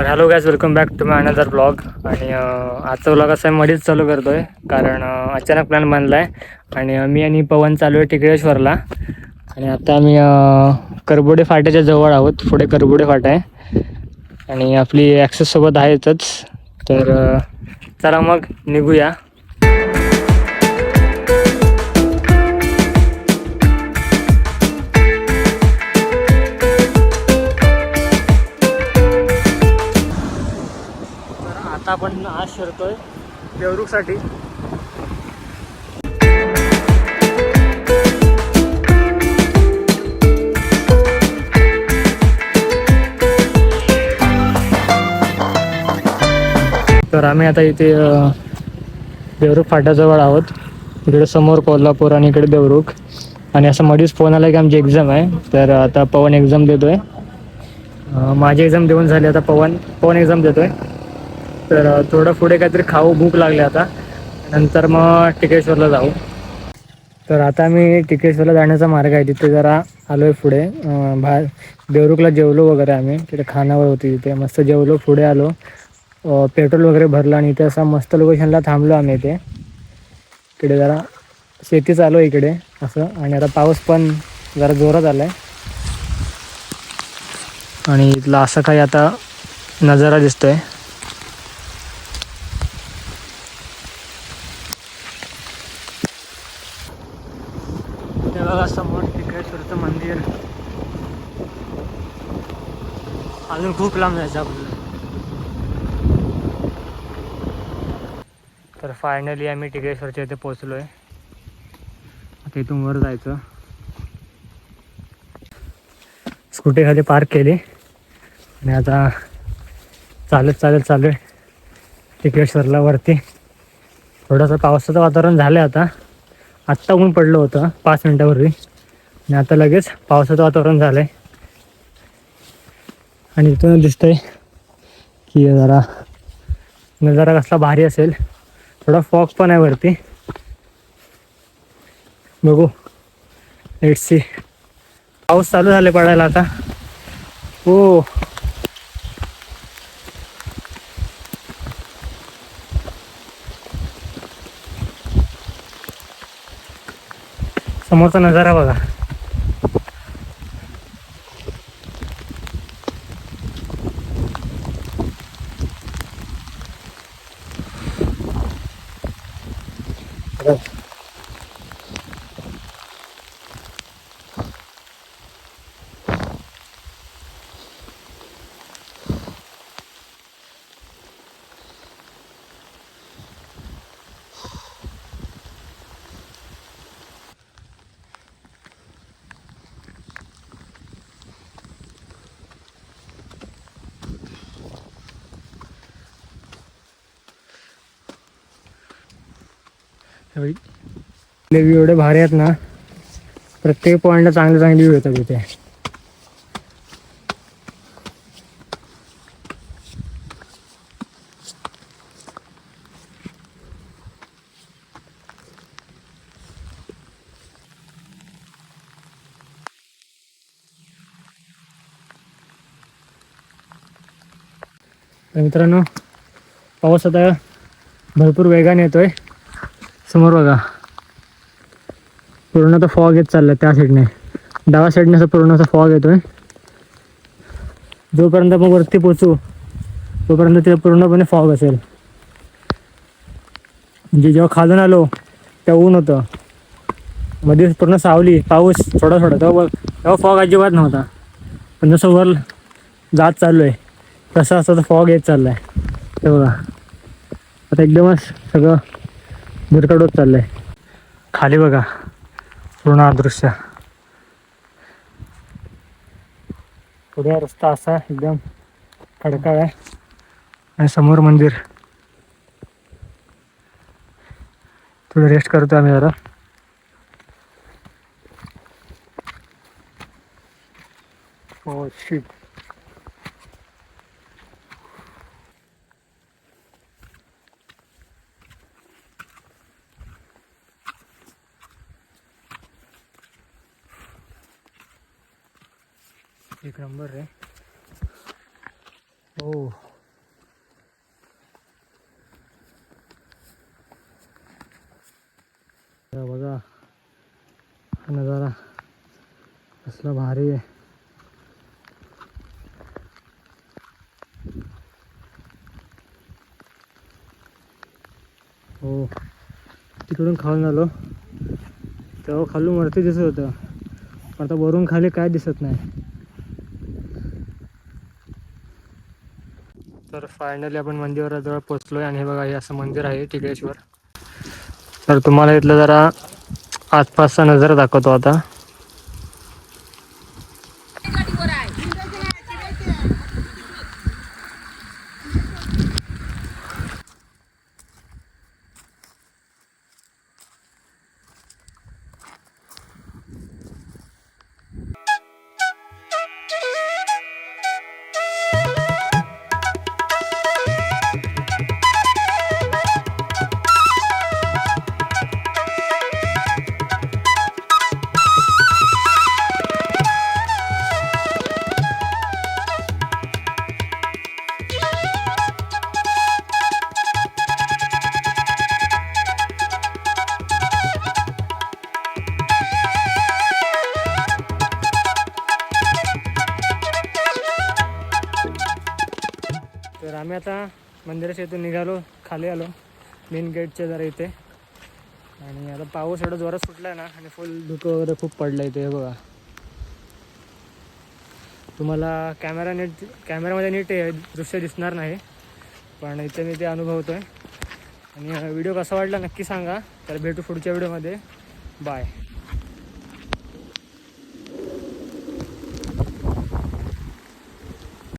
तर hello guys welcome back to my another blog आणि आजचा ब्लॉग असा मध्येच चालू करतो आहे कारण अचानक प्लॅन बनला आहे आणि मी आणि पवन चालू आहे टिकळेश्वरला आणि आता आम्ही करबोडे फाट्याच्या जवळ आहोत. पुढे करबोडे फाटा आहे. आणि आपली ॲक्सेससोबत आहेतच. तर चला मग निघूया. आता आपण आज शिरतोय देवरुखसाठी. तर आम्ही आता इथे देवरुख फाट्याजवळ आहोत. इकडे समोर कोल्हापूर आणि इकडे देवरुख. आणि असं मध्येच फोन आला की आमची एक्झाम आहे. तर आता पवन एक्झाम देतोय. माझी एक्झाम देऊन झाली आता पवन. पवन एक्झाम देतोय. तर थोडं पुढे काहीतरी खाऊ भूक लागली आता. नंतर मग टिकेश्वरला जाऊ. तर आता मी टिकेश्वरला जाण्याचा मार्ग आहे. तिथे जरा आलो आहे पुढे बाहेर देवरुखला जेवलो वगैरे आम्ही. तिथे खानावर होती तिथे. मस्त जेवलो पुढे आलो. पेट्रोल वगैरे भरलं आणि इथे असं मस्त लोकेशनला थांबलो आम्ही इथे. इकडे जरा शेती चालू आहे इकडे. असं. आणि आता पाऊस पण जरा जोरात आला आहे आणि इथला असं काही आता नजारा दिसतोय. बघा समोर टिकेश्वरचं मंदिर. अजून खूप लांब जायचं आपल्याला. तर फायनली आम्ही टिकेश्वरच्या इथे पोचलो आहे आता इथून वर जायचं. स्कूटी खाली पार्क केली. आणि आता चालत चालत चालू आहे टिकेश्वरला वरती. थोडंसं पावसाचं वातावरण झालं आता. आत्ता ऊन पडलं होतं पाच मिनिटापूर्वी. आणि आता लगेच पावसाचं वातावरण झालं आहे आणि इथून दिसतंय की जरा नजारा कसला भारी असेल. थोडा फॉग पण आहे वरती. बघू. लेट सी पाऊस चालू झाले पडायला आता. हो. समोरचा नजारा बघा. व्ह्यू एवढे भारी आहेत ना. प्रत्येक पॉईंटला चांगले चांगले व्ह्यू येतात इथे. तर मित्रांनो पाऊस आता भरपूर वेगाने येतोय. समोर बघा. पूर्ण तर फॉग येत चाललाय त्या साईडने डाव्या साईडने असं पूर्ण असं फॉग येतोय. जोपर्यंत आपण वरती पोचू तोपर्यंत ते पूर्णपणे फॉग असेल. म्हणजे जेव्हा खालून आलो तेव्हा ऊन होतं. मध्ये पूर्ण सावली पाऊस थोडा थोडा तेव्हा तेव्हा फॉग अजिबात नव्हता. पण जसं वर जात चाललो आहे तसं असं फॉग येत चाललाय. ते बघा. आता एकदमच सगळं भुरकट होत चाललंय. खाली बघा. पूर्ण अदृश्य. पुढे रस्ता असा एकदम खडकाळ आहे. आणि समोर मंदिर. थोडं रेस्ट करतो आम्ही जरा. हो शिट एक नंबर रे. हो बघा नजारा असला भारी आहे. हो. तिकडून खाऊन आलो. तेव्हा खालून वरती दिसत होतं. पण आता वरून खाली काय दिसत नाही. फायनली आपण मंदिराजवळ पोचलोय आणि हे बघा हे असं मंदिर आहे टिकळेश्वर तर तुम्हाला इथलं जरा आसपासचा नजर दाखवतो आता. आम्ही आता मंदिराच्या इथून निघालो खाली आलो. मेन गेटच्या जरा इथे. आणि आता पाऊस एवढा जोरात सुटला ना आणि फुल धुकं वगैरे खूप पडलं इथे बघा. तुम्हाला कॅमेरा नीट कॅमेरामध्ये नीट दृश्य दिसणार नाही पण इथे मी ते अनुभवतो आहे आणि व्हिडिओ कसा वाटला नक्की सांगा. तर भेटू पुढच्या व्हिडिओमध्ये बाय